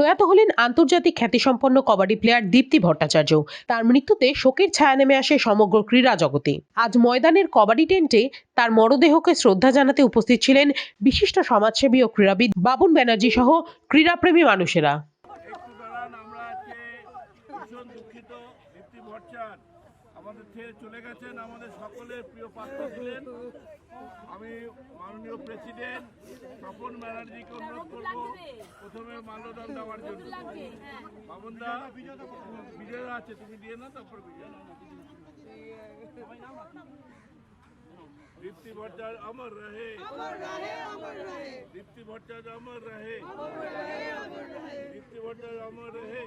প্রয়াত হলেন আন্তর্জাতিক খ্যাতিসম্পন্ন কবাডি প্লেয়ার দীপ্তি ভট্টাচার্য। তার মৃত্যুতে শোকের ছায়া নেমে আসে সমগ্র ক্রীড়া জগতে। আজ ময়দানের কবাডি টেন্টে তার মরদেহকে শ্রদ্ধা জানাতে উপস্থিত ছিলেন বিশিষ্ট সমাজসেবী ও ক্রীড়াবিদ বাবুন ব্যানার্জি সহ ক্রীড়াপ্রেমী মানুষেরা একটু দাঁড়ান আমরা আজকে ভীষণ দুঃখিত দীপ্তি ভট্টাচার আমাদের ছেড়ে চলে গেছেন আমাদের সকলের প্রিয় পাত্র ছিলেন। আমি মাননীয় প্রেসিডেন্ট স্বপন ব্যানার্জিকে অনুরোধ করব, প্রথমে মাল্যদান দেওয়ার জন্য। বাবনদা বিজয় আছে, তুমি দিয়ে না তারপর বিজয় দীপ্তি ভট্টাচার্য অমর রহে। দীপ্তি ভট্টাচার্য অমর রহে। দীপ্তি ভট্টাচার্য অমর রহে।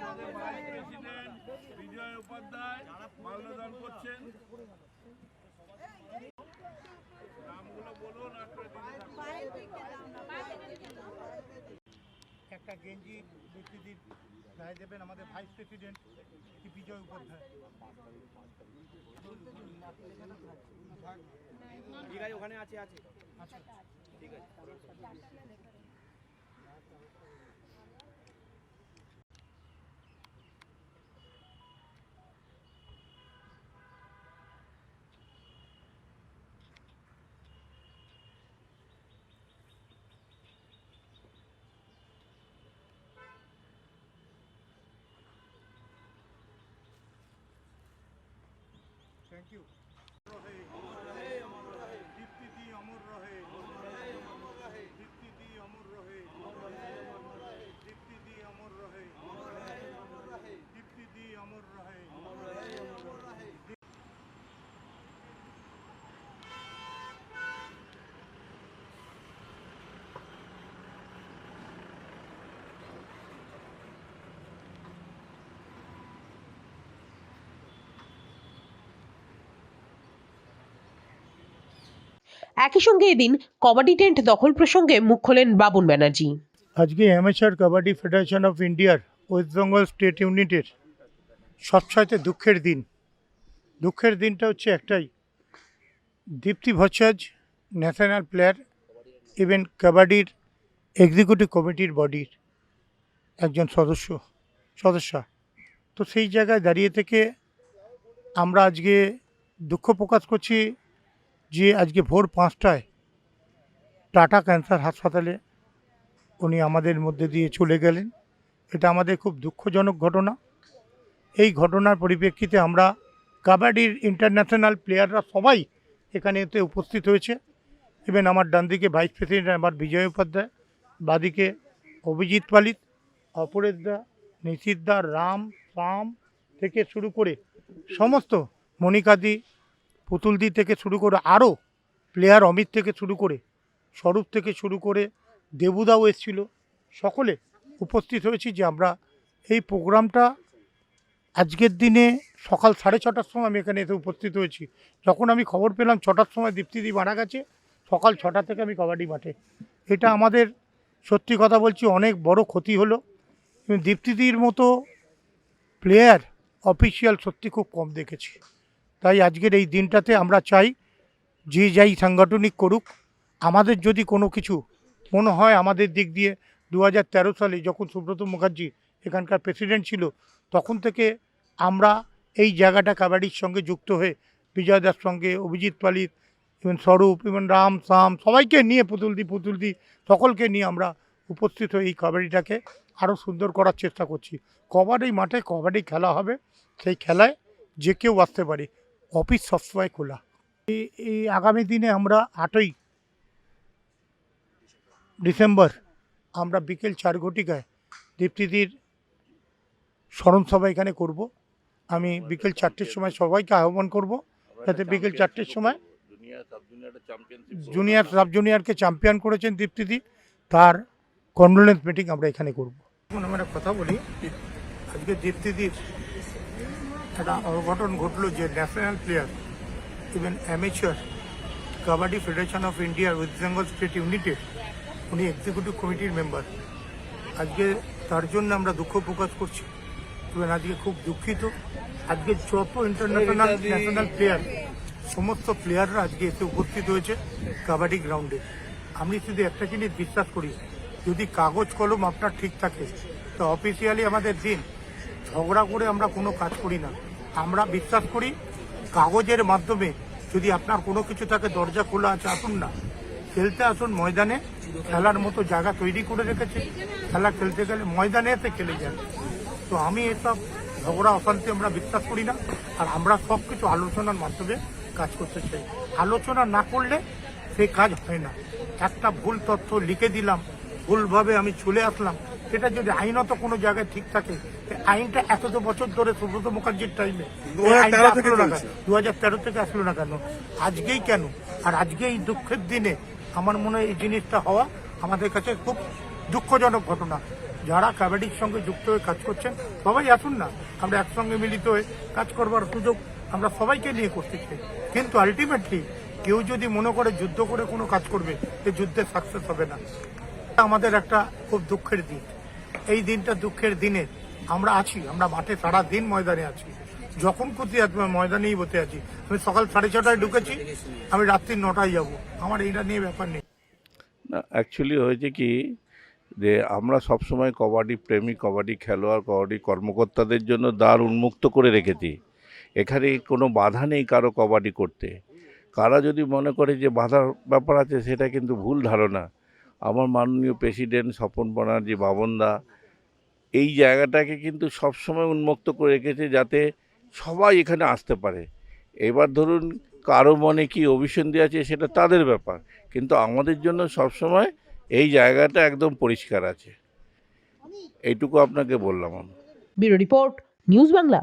আমাদের ভাইস প্রেসিডেন্ট বিজয় উপাধ্যায় মাল্যদান করছেন। নামগুলো বলুন একটা গেঞ্জি ব্যক্তিদের গায়ে দেবেন আমাদের ভাইস প্রেসিডেন্ট কি বিজয় উপাধ্যায়? ঠিক আছে ওখানে আছে আছে। আচ্ছা ঠিক আছে। থ্যাংক ইউ দীপ্তি দি অমর রহে দীপ্তি দি অমর রহে দীপ্তি দি অমর রহে দীপ্তি দি অমর রহে একই সঙ্গে এদিন কবাডি টেন্ট দখল প্রসঙ্গে মুখ খোলেন বাবুন ব্যানার্জি। আজকে অ্যামেচার কবাডি ফেডারেশন অফ ইন্ডিয়ার ওয়েস্ট বেঙ্গল স্টেট ইউনিটের সবচাইতে দুঃখের দিন। দুঃখের দিনটা হচ্ছে একটাই, Dipti Bhattacharya, national player, even কাবাডির executive কমিটির বডির একজন সদস্য, সদস্যা। তো সেই জায়গায় দাঁড়িয়ে থেকে আমরা আজকে দুঃখ প্রকাশ করছি যে আজকে ভোর পাঁচটায় টাটা ক্যান্সার হাসপাতালে উনি আমাদের মধ্যে দিয়ে চলে গেলেন। এটা আমাদের খুব দুঃখজনক ঘটনা। এই ঘটনার পরিপ্রেক্ষিতে আমরা কাবাডির ইন্টারন্যাশনাল প্লেয়াররা সবাই এখানে এতে উপস্থিত হয়েছে। ইভেন আমার ডান দিকে ভাইস প্রেসিডেন্ট আমার বিজয় উপাধ্যায় বাদিকে অভিজিৎ পালিত অপরেশ দা নিশিত রাম সাম থেকে শুরু করে সমস্ত মণিকাদি পুতুলদি থেকে শুরু করে আরও প্লেয়ার অমিত থেকে শুরু করে স্বরূপ থেকে শুরু করে দেবুদাও এসেছিল। সকলে উপস্থিত হয়েছি যে আমরা এই প্রোগ্রামটা আজকের দিনে সকাল সাড়ে ছটার সময় আমি এখানে এসে উপস্থিত হয়েছি। যখন আমি খবর পেলাম ছটার সময় দীপ্তিদি মারা গেছে, সকাল ছটা থেকে আমি কবাডি মাঠে। এটা আমাদের, সত্যি কথা বলছি, অনেক বড় ক্ষতি হলো। দীপ্তিদির মতো প্লেয়ার অফিসিয়াল সত্যি খুব কম দেখেছি। তাই আজকের এই দিনটাতে আমরা চাই যে যাই সাংগঠনিক করুক, আমাদের যদি কোনো কিছু মনে হয় আমাদের দিক দিয়ে দু হাজার তেরো সালে যখন সুব্রত মুখার্জি এখানকার প্রেসিডেন্ট ছিল, তখন থেকে আমরা এই জায়গাটা কাবাডির সঙ্গে যুক্ত হয়ে বিজয় দাস সঙ্গে, অভিজিৎ পালিত ইভেন স্বরূপ ইভেন রাম, সাম, সবাইকে নিয়ে পুতুলদি পুতুলদি সকলকে নিয়ে আমরা উপস্থিত হয়ে এই কাবাডিটাকে আরও সুন্দর করার চেষ্টা করছি। কবাডি মাঠে কবাডি খেলা হবে, সেই খেলায় যে কেউ আসতে পারে। অফিস সবসময় খোলা। এই আগামী দিনে আমরা আটই ডিসেম্বর আমরা বিকেল চার ঘটিকায় দীপ্তিদির স্মরণসভা এখানে করব। আমি বিকেল চারটের সময় সবাইকে আহ্বান করব যাতে বিকেল চারটের সময় জুনিয়র, সাব জুনিয়রকে চ্যাম্পিয়ন করেছেন দীপ্তিদি। তার কন্ডোলেন্স মিটিং আমরা এখানে করব। আমরা কথা বলি আজকে দীপ্তিদির একটা অঘটন ঘটলো যে national player even amateur kabaddi federation of ইন্ডিয়ার ওয়েস্ট বেঙ্গল স্টেট ইউনিটের উনি এক্সিকিউটিভ কমিটির মেম্বার আজকে তার জন্য আমরা দুঃখ প্রকাশ করছি। ইভেন আজকে খুব দুঃখিত। আজকে যত ইন্টারন্যাশনাল ন্যাশনাল প্লেয়ার সমস্ত প্লেয়াররা আজকে এসে উপস্থিত হয়েছে কাবাডি গ্রাউন্ডে আমি শুধু একটা জিনিস বিশ্বাস করি যদি কাগজ কলম আপনার ঠিক থাকে তো অফিসিয়ালি আমাদের দিন ঝগড়া করে আমরা কোনো কাজ করি না। আমরা বিশ্বাস করি, কাগজের মাধ্যমে যদি আপনার কোনো কিছু থাকে, দরজা খোলা আছে, আসুন না। খেলতে আসুন ময়দানে, খেলার মতো জায়গা তৈরি করে রেখেছে। খেলা খেলতে গেলে ময়দানে এসে খেলে যান তো আমি এসব ঝগড়া, অশান্তি আমরা বিশ্বাস করি না। আর আমরা সব কিছু আলোচনার মাধ্যমে কাজ করতে চাই। আলোচনা না করলে সেই কাজ হয় না। একটা ভুল তথ্য লিখে দিলাম, ভুলভাবে আমি চলে আসলাম। সেটা যদি আইনত কোনো জায়গায় ঠিক থাকে আইনটা এত বছর ধরে সুব্রত মুখার্জির টাইমে দু হাজার তেরো থেকে আসলো না কেন? আজকেই কেন? আর আজকে এই দুঃখের দিনে আমার মনে হয় এই জিনিসটা হওয়া আমাদের কাছে খুব দুঃখজনক ঘটনা। যারা কাবাডির সঙ্গে যুক্ত হয়ে কাজ করছেন সবাই আসুন না। আমরা একসঙ্গে মিলিত হয়ে কাজ করবার সুযোগ আমরা সবাইকে নিয়ে করতে চাই। কিন্তু আলটিমেটলি কেউ যদি মনে করে যুদ্ধ করে কোনো কাজ করবে এই যুদ্ধে সাকসেস হবে না। আমাদের একটা খুব দুঃখের দিন এই দিনটা দুঃখের দিনে। আমরা আছি, আমরা মাঠে সারা দিন ময়দানে আছি। যখন খুশি আছি ময়দানেই বসে আছি। আমি সকাল সাড়ে ছটায় ঢুকেছি, আমি রাত্রি নটায় যাব। আমার এইটা নিয়ে ব্যাপার নেই। না অ্যাকচুয়ালি হয়েছে কি, যে আমরা সবসময় কবাডি প্রেমী, কবাডি খেলোয়াড়, কবাডি কর্মকর্তাদের জন্য দ্বার উন্মুক্ত করে রেখেছি। এখানে কোনো বাধা নেই কারও কবাডি করতে। কারা যদি মনে করে যে বাধার ব্যাপার আছে, সেটা কিন্তু ভুল ধারণা। আমার মাননীয় প্রেসিডেন্ট স্বপন ব্যানার্জি বাবনদা, এই জায়গাটাকে কিন্তু সবসময় উন্মুক্ত করে রেখেছে যাতে সবাই এখানে আসতে পারে। এবার ধরুন কারও মনে কি অভিসন্ধি আছে সেটা তাদের ব্যাপার, কিন্তু আমাদের জন্য সবসময় এই জায়গাটা একদম পরিষ্কার আছে। এইটুকু আপনাকে বললাম আমি। Bureau report, news Bangla.